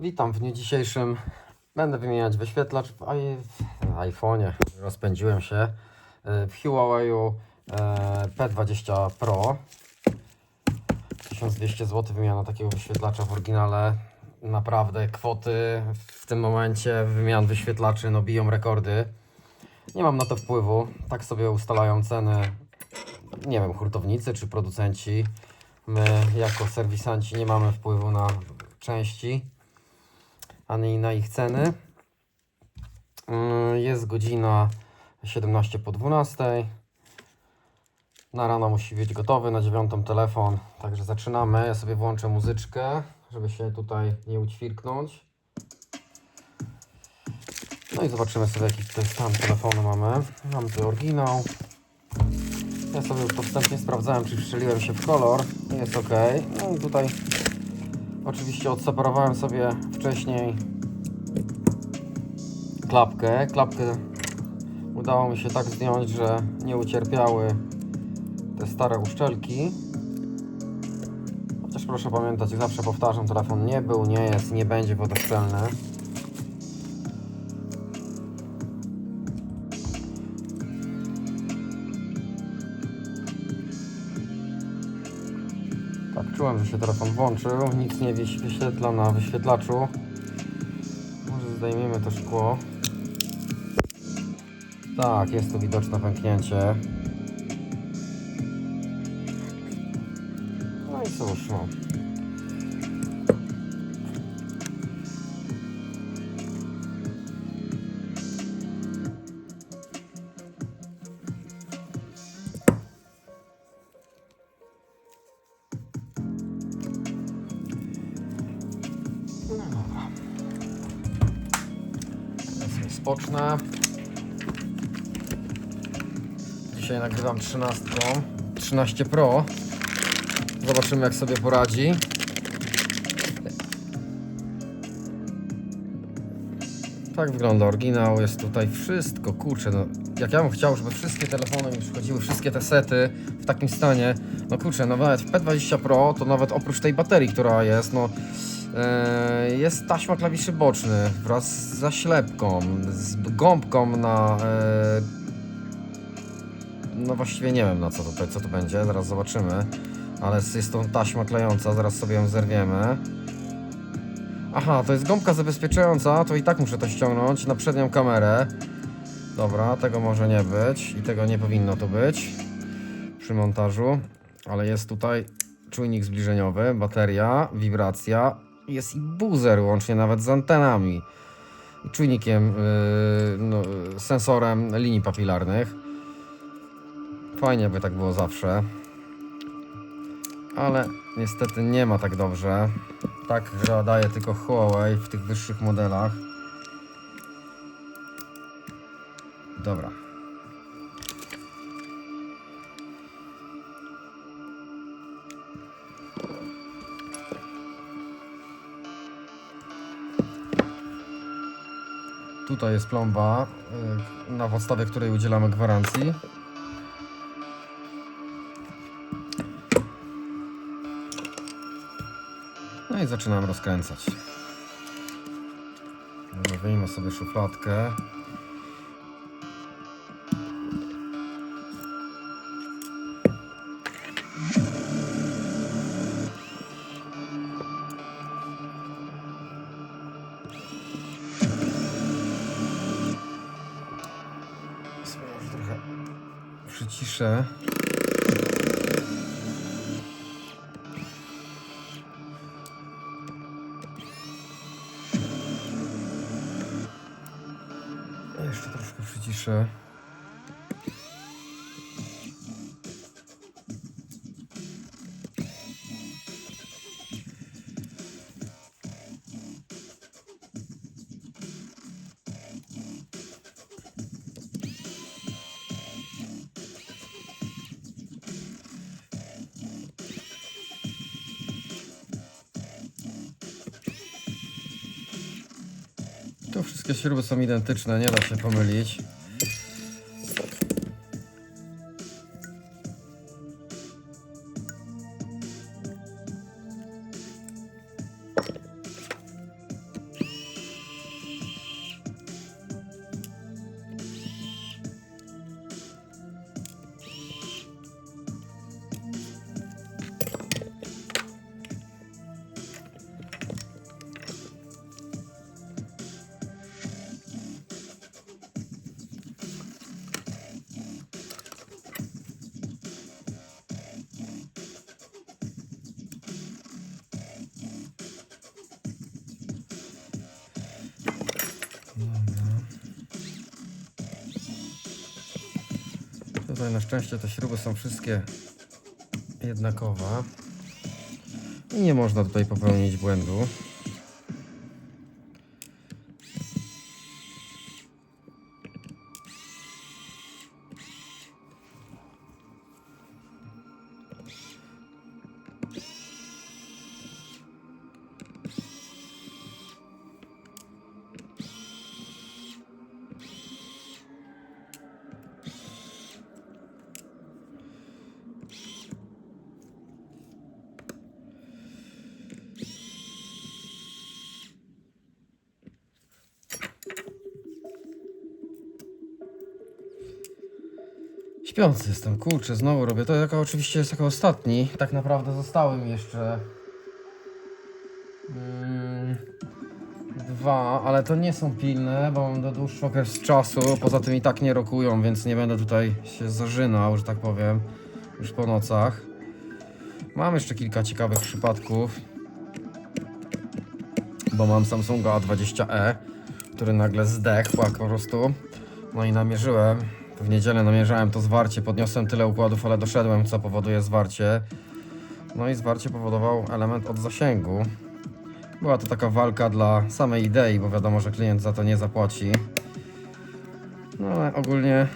Witam w dniu dzisiejszym. Będę wymieniać wyświetlacz w, iPhone'ie. Rozpędziłem się y, w Huawei'u e, P20 Pro. 1200 zł wymiana takiego wyświetlacza w oryginale. Naprawdę kwoty w tym momencie wymian wyświetlaczy no biją rekordy. Nie mam na to wpływu. Tak sobie ustalają ceny. Nie wiem, hurtownicy czy producenci. My jako serwisanci nie mamy wpływu na części ani na ich ceny. Mm, Jest godzina 17 po 12. Na rano musi być gotowy, na dziewiątą telefon. Także zaczynamy. Ja sobie włączę muzyczkę, żeby się tutaj nie ućwirknąć. No i zobaczymy sobie jaki tutaj stan telefonu mamy. Mamy tu oryginał. Ja sobie już to wstępnie sprawdzałem, czy wstrzeliłem się w kolor. Jest ok. No i tutaj oczywiście odseparowałem sobie wcześniej klapkę. Klapkę udało mi się tak zdjąć, że nie ucierpiały te stare uszczelki. Chociaż proszę pamiętać, zawsze powtarzam, telefon nie był, nie jest, nie będzie wodoszczelny. Czułem, że się telefon włączył. Nic nie wyś- wyświetla na wyświetlaczu. Może zdejmiemy to szkło. Tak, jest tu widoczne pęknięcie. No i cóż. No spocznę. Dzisiaj nagrywam 13. 13 Pro. Zobaczymy jak sobie poradzi. Tak wygląda oryginał, jest tutaj wszystko, kurczę, no jak ja bym chciał, żeby wszystkie telefony mi przychodziły, wszystkie te sety w takim stanie, no kurczę, no nawet w P20 Pro, to nawet oprócz tej baterii, która jest, no e, jest taśma klawiszy bocznych wraz z zaślepką, z gąbką na e, no właściwie nie wiem na co to, co to będzie, zaraz zobaczymy. Ale jest to taśma klejąca, zaraz sobie ją zerwiemy. Aha, to jest gąbka zabezpieczająca, to i tak muszę to ściągnąć na przednią kamerę. Dobra, tego może nie być i tego nie powinno tu być przy montażu. Ale jest tutaj czujnik zbliżeniowy, bateria, wibracja, jest i buzzer łącznie nawet z antenami. I czujnikiem, yy, no, sensorem linii papilarnych. Fajnie by tak było zawsze. Ale niestety nie ma tak dobrze. Tak daje tylko Huawei w tych wyższych modelach. Dobra. Tutaj jest plomba, y, na podstawie której udzielamy gwarancji. No i zaczynam rozkręcać. Wyjmę sobie szufladkę. Jeszcze troszkę przyciszę. Śruby są identyczne, nie da się pomylić. Tutaj na szczęście te śruby są wszystkie jednakowe. I nie można tutaj popełnić błędu. Śpiący jestem, kurczę, znowu robię to, jako oczywiście jest jako ostatni. Tak naprawdę zostały mi jeszcze mm, dwa, ale to nie są pilne, bo mam do dłuższy okres czasu. Poza tym i tak nie rokują, więc nie będę tutaj się zażynał, że tak powiem, już po nocach. Mam jeszcze kilka ciekawych przypadków, bo mam Samsunga A20e, który nagle zdechł po prostu. No i namierzyłem. W niedzielę namierzałem to zwarcie, podniosłem tyle układów, ale doszedłem, co powoduje zwarcie. No i zwarcie powodował element od zasięgu. Była to taka walka dla samej idei, bo wiadomo, że klient za to nie zapłaci. No ale ogólnie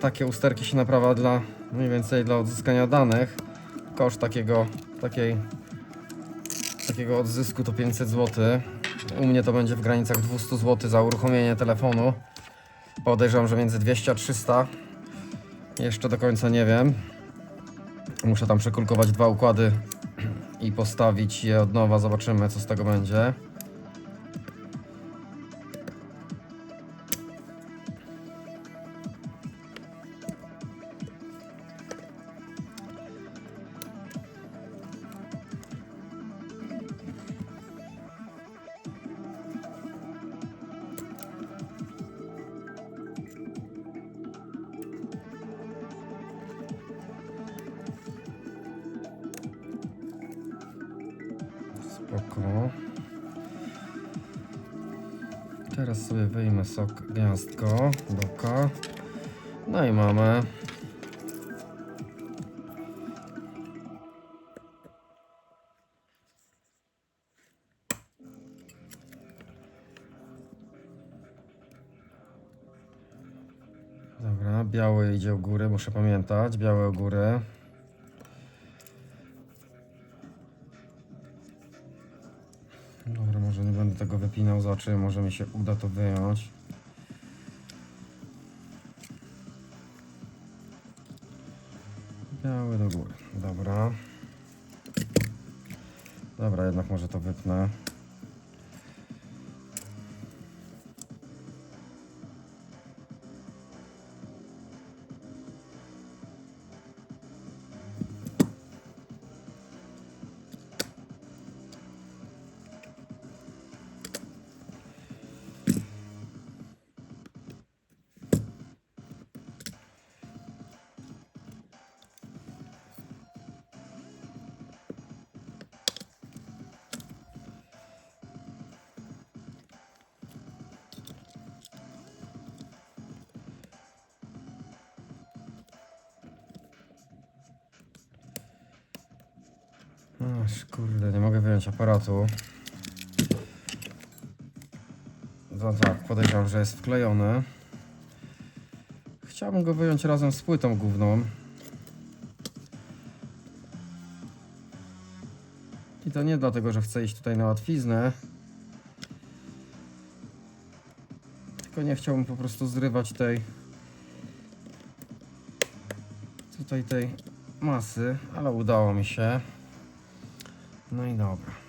takie usterki się naprawa dla mniej więcej dla odzyskania danych. Koszt takiego, takiej, takiego odzysku to 500 zł. U mnie to będzie w granicach 200 zł za uruchomienie telefonu. Podejrzewam, że między 200 a 300. Jeszcze do końca nie wiem. Muszę tam przekulkować dwa układy i postawić je od nowa. Zobaczymy, co z tego będzie. Spoko. Teraz sobie wyjmę sok gniazdko, doka. No i mamy. Dobra, biały idzie u góry, muszę pamiętać. Biały u góry. Tego wypinał, zobaczymy, może mi się uda to wyjąć. Biały do góry, dobra. Dobra, jednak może to wypnę. Aparatu. No tak, podejrzewam, że jest wklejony. Chciałbym go wyjąć razem z płytą główną. I to nie dlatego, że chcę iść tutaj na łatwiznę. Tylko nie chciałbym po prostu zrywać tej tutaj tej masy, ale udało mi się. No i dobra.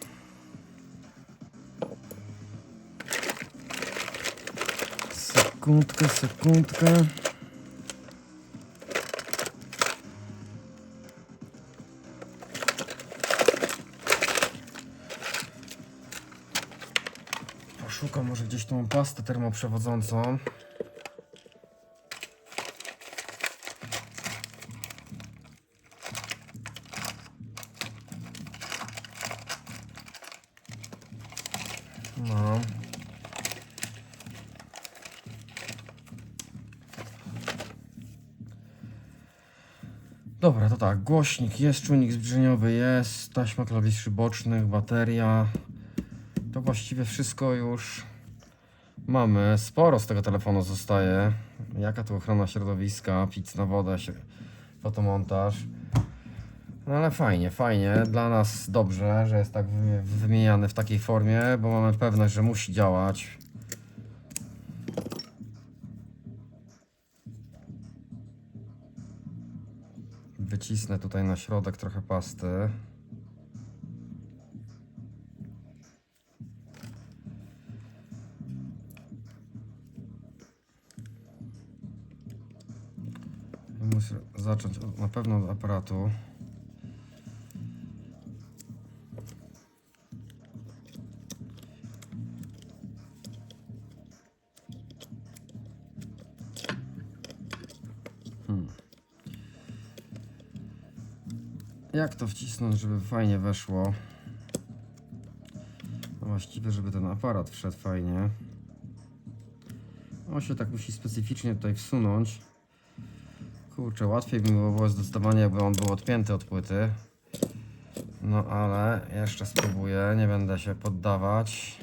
Sekundkę, sekundkę. Poszukam może gdzieś tą pastę termoprzewodzącą. Dobra, to tak, głośnik jest, czujnik zbliżeniowy jest, taśma klawiszy bocznych, bateria. To właściwie wszystko już mamy. Sporo z tego telefonu zostaje. Jaka tu ochrona środowiska, pic na wodę, fotomontaż. No ale fajnie, fajnie. Dla nas dobrze, że jest tak wy- wymieniany w takiej formie, bo mamy pewność, że musi działać. Wycisnę tutaj na środek trochę pasty. Muszę zacząć na pewno od aparatu. Jak to wcisnąć, żeby fajnie weszło? No właściwie, żeby ten aparat wszedł fajnie. On się tak musi specyficznie tutaj wsunąć. Kurczę, łatwiej by było zdecydowanie, jakby on był odpięty od płyty. No ale jeszcze spróbuję, nie będę się poddawać.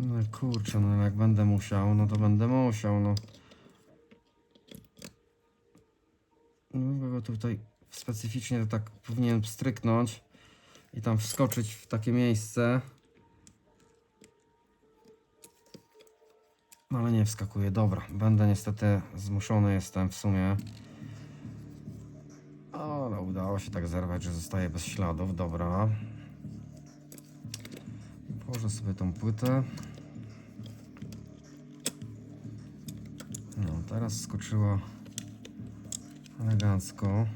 No kurczę, no jak będę musiał, no to będę musiał, no. No bo go tutaj specyficznie tak powinien stryknąć i tam wskoczyć w takie miejsce. No ale nie wskakuje, dobra. Będę niestety zmuszony jestem w sumie. Ale udało się tak zerwać, że zostaje bez śladów, dobra. Położę sobie tą płytę. Teraz skoczyła elegancko.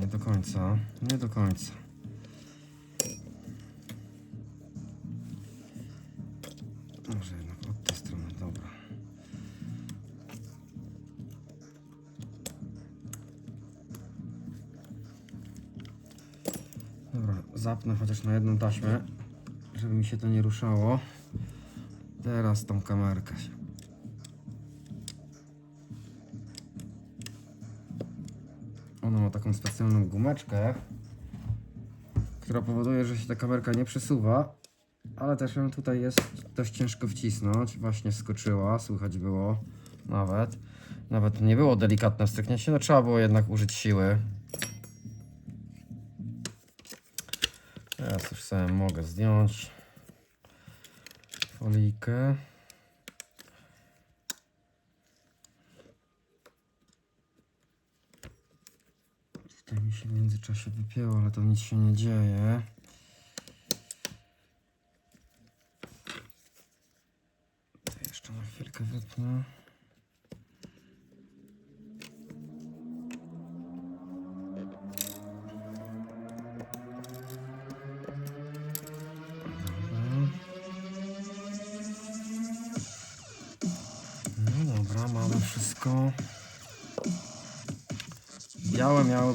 Nie do końca, nie do końca. Zapnę chociaż na jedną taśmę, żeby mi się to nie ruszało. Teraz tą kamerkę się. Ona ma taką specjalną gumeczkę, która powoduje, że się ta kamerka nie przesuwa, ale też ją tutaj jest dość ciężko wcisnąć. Właśnie skoczyła, słychać było nawet. Nawet nie było delikatne wstrzyknięcie, no trzeba było jednak użyć siły. Teraz już sobie mogę zdjąć folijkę. Tutaj mi się w międzyczasie wypięło, ale to nic się nie dzieje. To jeszcze na chwilkę wypnę.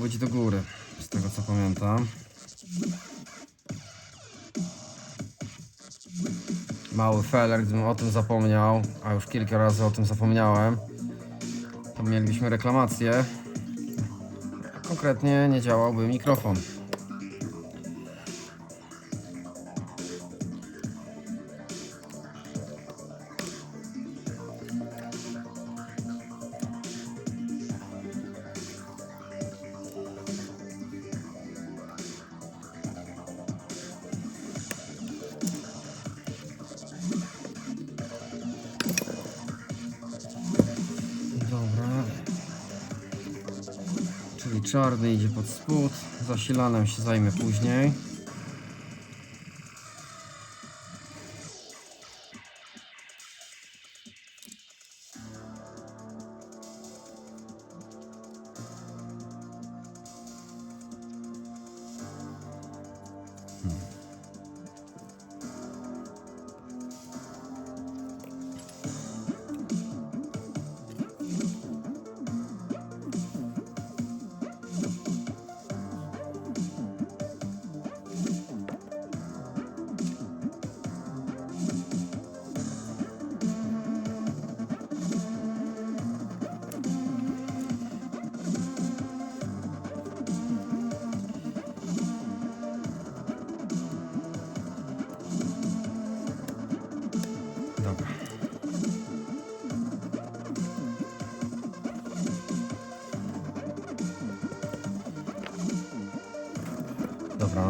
Być do góry, z tego co pamiętam. Mały feller, gdybym o tym zapomniał, a już kilka razy o tym zapomniałem, to mielibyśmy reklamację. Konkretnie nie działałby mikrofon. Czarny idzie pod spód. Zasilanem się zajmę później.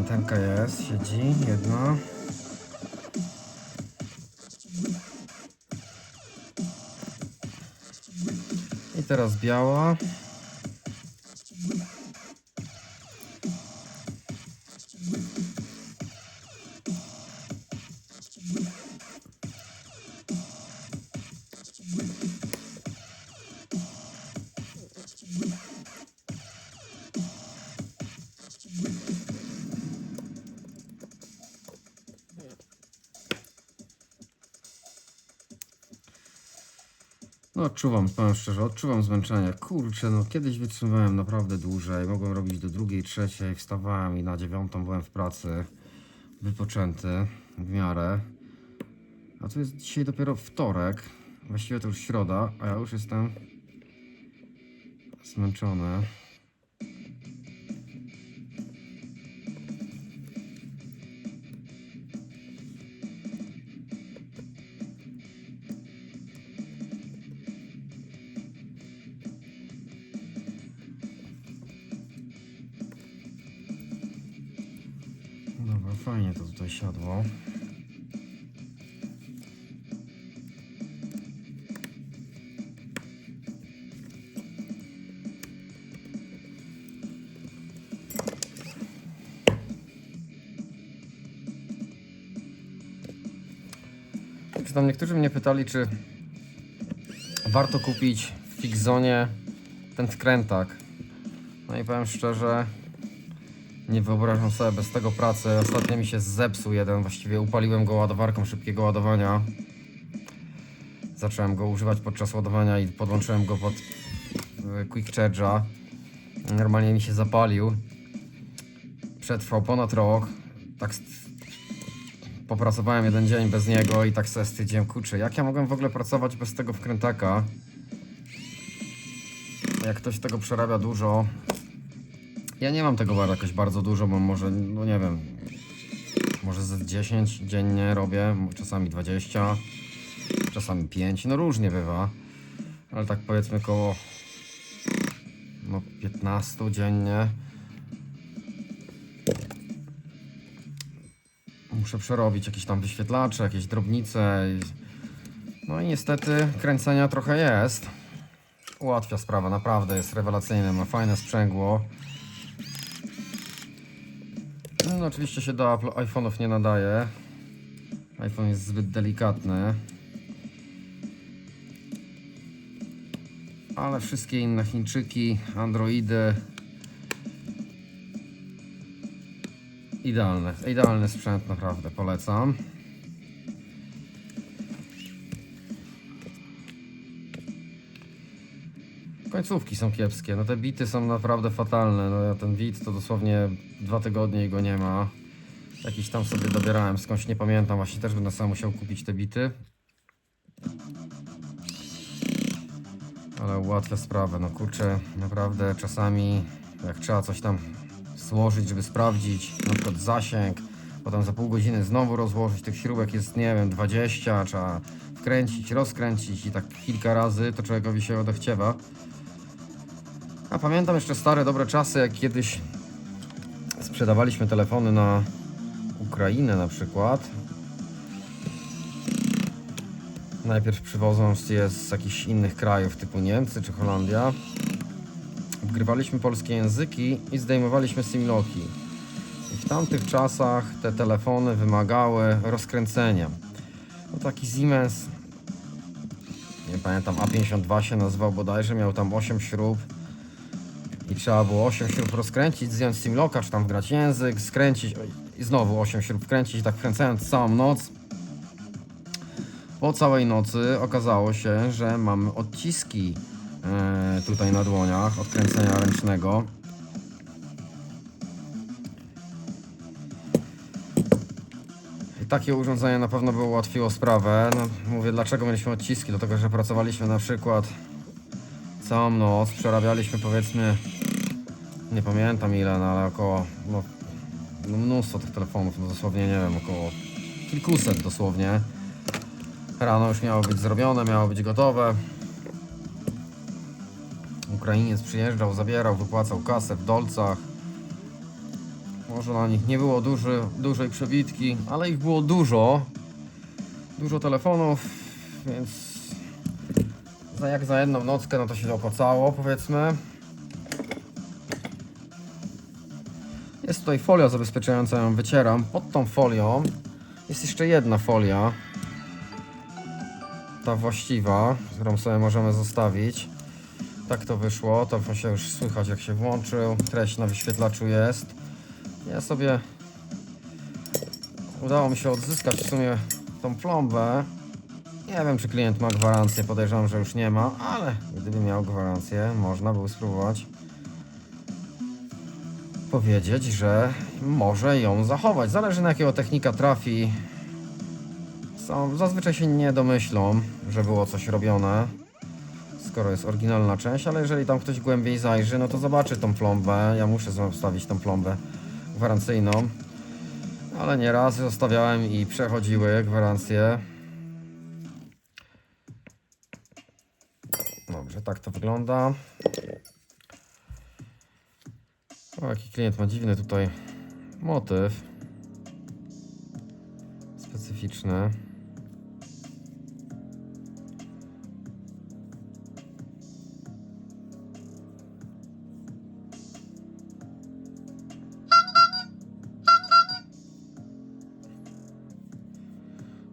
Antenka jest, siedzi jedna. I teraz biała. Odczuwam, powiem szczerze, odczuwam zmęczenie. Kurczę, no kiedyś wytrzymywałem naprawdę dłużej. Mogłem robić do drugiej, trzeciej, wstawałem i na dziewiątą byłem w pracy. Wypoczęty w miarę. A tu jest dzisiaj dopiero wtorek. Właściwie to już środa, a ja już jestem zmęczony. Czy tam niektórzy mnie pytali, czy warto kupić w Fixzonie ten wkrętak. No i powiem szczerze, nie wyobrażam sobie bez tego pracy. Ostatnio mi się zepsuł jeden, właściwie upaliłem go ładowarką szybkiego ładowania. Zacząłem go używać podczas ładowania i podłączyłem go pod e, Quick Charge'a. Normalnie mi się zapalił. Przetrwał ponad rok. Tak popracowałem jeden dzień bez niego i tak sobie stwierdziłem, kurczę, jak ja mogłem w ogóle pracować bez tego wkrętaka? Jak ktoś tego przerabia dużo, ja nie mam tego jakoś bardzo dużo, bo może, no nie wiem, może z 10 dziennie robię, czasami 20, czasami 5, no różnie bywa, ale tak powiedzmy koło no 15 dziennie. Muszę przerobić jakieś tam wyświetlacze, jakieś drobnice. No i niestety kręcenia trochę jest. Ułatwia sprawę, naprawdę jest rewelacyjne, ma fajne sprzęgło. No, oczywiście się do iPhone'ów nie nadaje. iPhone jest zbyt delikatny. Ale wszystkie inne Chińczyki, Androidy. Idealny, idealny sprzęt, naprawdę polecam. Końcówki są kiepskie, no te bity są naprawdę fatalne. No ten bit to dosłownie dwa tygodnie i go nie ma. Jakiś tam sobie dobierałem, skądś nie pamiętam, właśnie też będę sam musiał kupić te bity. Ale ułatwia sprawę, no kurczę, naprawdę czasami jak trzeba coś tam złożyć, żeby sprawdzić, na przykład zasięg, potem za pół godziny znowu rozłożyć, tych śrubek jest, nie wiem, 20, trzeba wkręcić, rozkręcić i tak kilka razy, to człowiekowi się odechciewa. A pamiętam jeszcze stare, dobre czasy, jak kiedyś sprzedawaliśmy telefony na Ukrainę na przykład. Najpierw przywożąc je z jakichś innych krajów typu Niemcy czy Holandia. Wgrywaliśmy polskie języki i zdejmowaliśmy simloki. I w tamtych czasach te telefony wymagały rozkręcenia. No taki Siemens, nie pamiętam, A52 się nazywał bodajże, miał tam 8 śrub i trzeba było 8 śrub rozkręcić, zdjąć simloka, czy tam wgrać język, skręcić i znowu 8 śrub wkręcić, i tak wkręcając całą noc. Po całej nocy okazało się, że mamy odciski e, tutaj na dłoniach od kręcenia ręcznego. I takie urządzenie na pewno by ułatwiło sprawę. No, mówię, dlaczego mieliśmy odciski? Dlatego, że pracowaliśmy na przykład całą noc, przerabialiśmy powiedzmy, nie pamiętam ile, no ale około, no, no mnóstwo tych telefonów, no dosłownie nie wiem, około kilkuset dosłownie. Rano już miało być zrobione, miało być gotowe. Ukrainiec przyjeżdżał, zabierał, wypłacał kasę w dolcach. Może na nich nie było duży, dużej przebitki, ale ich było dużo. Dużo telefonów, więc za jak za jedną nockę, no to się opłacało, powiedzmy. Jest tutaj folia zabezpieczająca, ją wycieram. Pod tą folią jest jeszcze jedna folia. Ta właściwa, którą sobie możemy zostawić. Tak to wyszło, to się już słychać jak się włączył. Treść na wyświetlaczu jest. Ja sobie udało mi się odzyskać w sumie tą plombę. Nie wiem, czy klient ma gwarancję, podejrzewam, że już nie ma, ale gdyby miał gwarancję, można było spróbować powiedzieć, że może ją zachować. Zależy na jakiego technika trafi. Są, zazwyczaj się nie domyślą, że było coś robione, skoro jest oryginalna część, ale jeżeli tam ktoś głębiej zajrzy, no to zobaczy tą plombę. Ja muszę zostawić tą plombę gwarancyjną, ale nieraz zostawiałem i przechodziły gwarancje. Dobrze, tak to wygląda. O, jaki klient ma dziwny tutaj motyw. Specyficzny.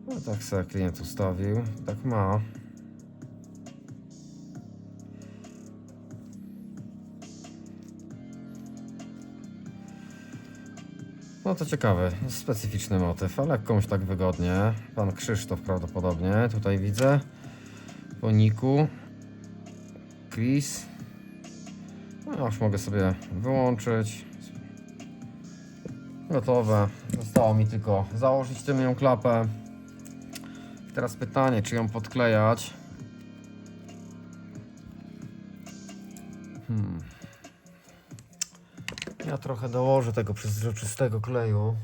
No tak sobie klient ustawił. Tak ma. No to ciekawy, specyficzny motyw, ale komuś tak wygodnie. Pan Krzysztof prawdopodobnie, tutaj widzę. Po niku. Chris. No już mogę sobie wyłączyć. Gotowe. Zostało mi tylko założyć tylną klapę. Teraz pytanie, czy ją podklejać. Hmm. Ja trochę dołożę tego przezroczystego kleju.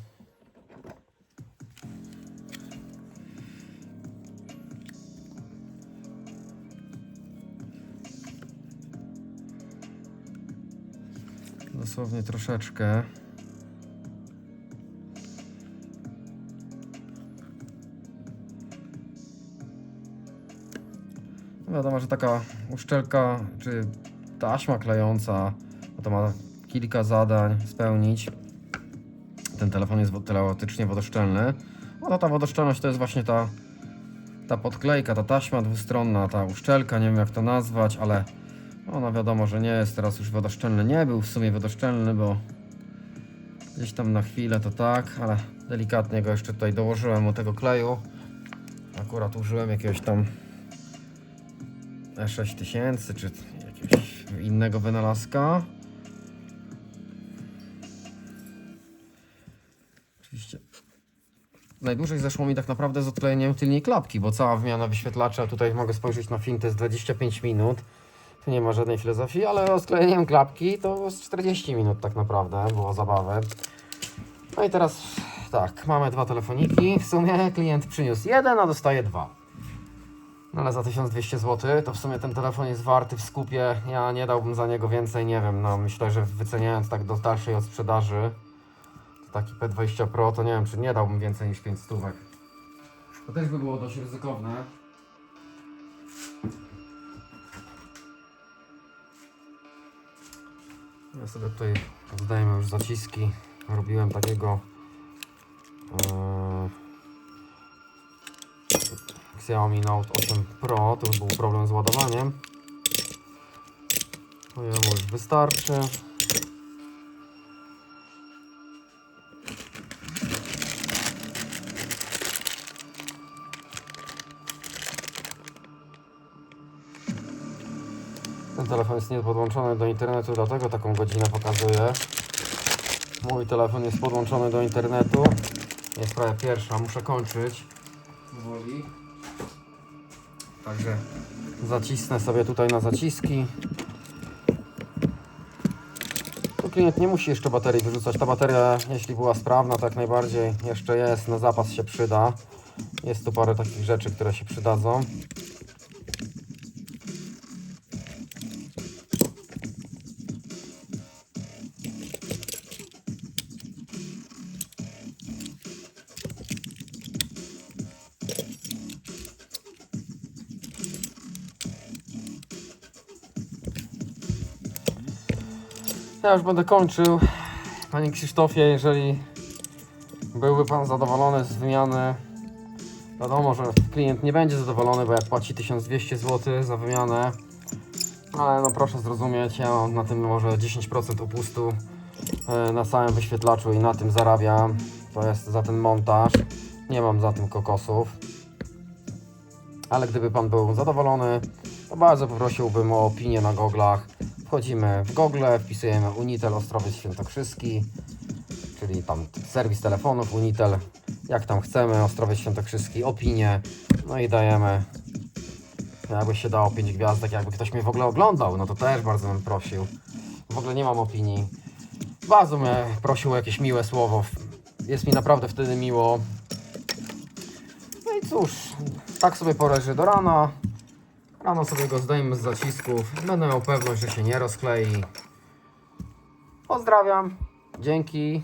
Dosłownie troszeczkę. No Wiadomo, że taka uszczelka czy taśma klejąca, no to ma kilka zadań spełnić. Ten telefon jest teoretycznie wodoszczelny. No ta wodoszczelność to jest właśnie ta, ta podklejka, ta taśma dwustronna, ta uszczelka, nie wiem jak to nazwać, ale ona wiadomo, że nie jest teraz już wodoszczelny. Nie był w sumie wodoszczelny, bo gdzieś tam na chwilę to tak, ale delikatnie go jeszcze tutaj dołożyłem do tego kleju. Akurat użyłem jakiegoś tam E6000 czy jakiegoś innego wynalazka. Najdłużej zeszło mi tak naprawdę z odklejeniem tylnej klapki, bo cała wymiana wyświetlacza, tutaj mogę spojrzeć na film, to jest 25 minut. Tu nie ma żadnej filozofii, ale odklejeniem klapki to z 40 minut tak naprawdę było zabawy. No i teraz tak, mamy dwa telefoniki. W sumie klient przyniósł jeden, a dostaje dwa. No ale za 1200 zł to w sumie ten telefon jest warty w skupie. Ja nie dałbym za niego więcej, nie wiem. No myślę, że wyceniając tak do dalszej od sprzedaży, to taki P20 Pro to nie wiem, czy nie dałbym więcej niż 5 stówek. To też by było dość ryzykowne. Ja sobie tutaj zdejmę już zaciski. Robiłem takiego e, Xiaomi Note 8 Pro, to już był problem z ładowaniem. To jemu już wystarczy. Telefon jest niepodłączony do internetu, dlatego taką godzinę pokazuje. Mój telefon jest podłączony do internetu. Jest prawie pierwsza, muszę kończyć. Powoli. Także zacisnę sobie tutaj na zaciski. Tu klient nie musi jeszcze baterii wyrzucać. Ta bateria, jeśli była sprawna, tak najbardziej jeszcze jest, na zapas się przyda. Jest tu parę takich rzeczy, które się przydadzą. Ja już będę kończył. Panie Krzysztofie, jeżeli byłby Pan zadowolony z wymiany, wiadomo, że klient nie będzie zadowolony, bo jak płaci 1200 zł za wymianę, ale no proszę zrozumieć, ja mam na tym może 10% upustu e, na całym wyświetlaczu i na tym zarabiam. To jest za ten montaż. Nie mam za tym kokosów. Ale gdyby Pan był zadowolony, to bardzo poprosiłbym o opinię na goglach. Wchodzimy w Google, wpisujemy Unitel Ostrowiec Świętokrzyski, czyli tam serwis telefonów Unitel, jak tam chcemy, Ostrowiec Świętokrzyski, opinie, no i dajemy, jakby się dało 5 gwiazdek, jakby ktoś mnie w ogóle oglądał, no to też bardzo bym prosił. W ogóle nie mam opinii. Bardzo mnie prosił o jakieś miłe słowo, jest mi naprawdę wtedy miło. No i cóż, tak sobie poleży do rana. Rano sobie go zdejmę z zacisków. Będę miał pewność, że się nie rozklei. Pozdrawiam. Dzięki.